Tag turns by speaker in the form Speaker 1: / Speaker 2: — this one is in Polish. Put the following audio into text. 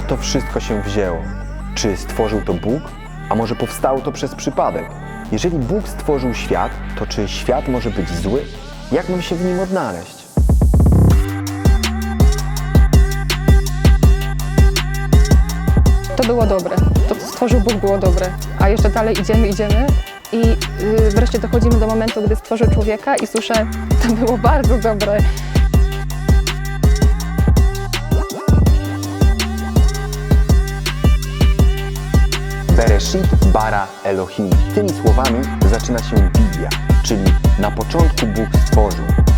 Speaker 1: to wszystko się wzięło? Czy stworzył to Bóg? A może powstało to przez przypadek? Jeżeli Bóg stworzył świat, to czy świat może być zły? Jak mam się w nim odnaleźć?
Speaker 2: To było dobre. To, co stworzył Bóg, było dobre. A jeszcze dalej idziemy, idziemy i yy, wreszcie dochodzimy do momentu, gdy stworzył człowieka i słyszę, to było bardzo dobre.
Speaker 1: Bereshit bara Elohim. Tymi słowami zaczyna się Biblia, czyli na początku Bóg stworzył.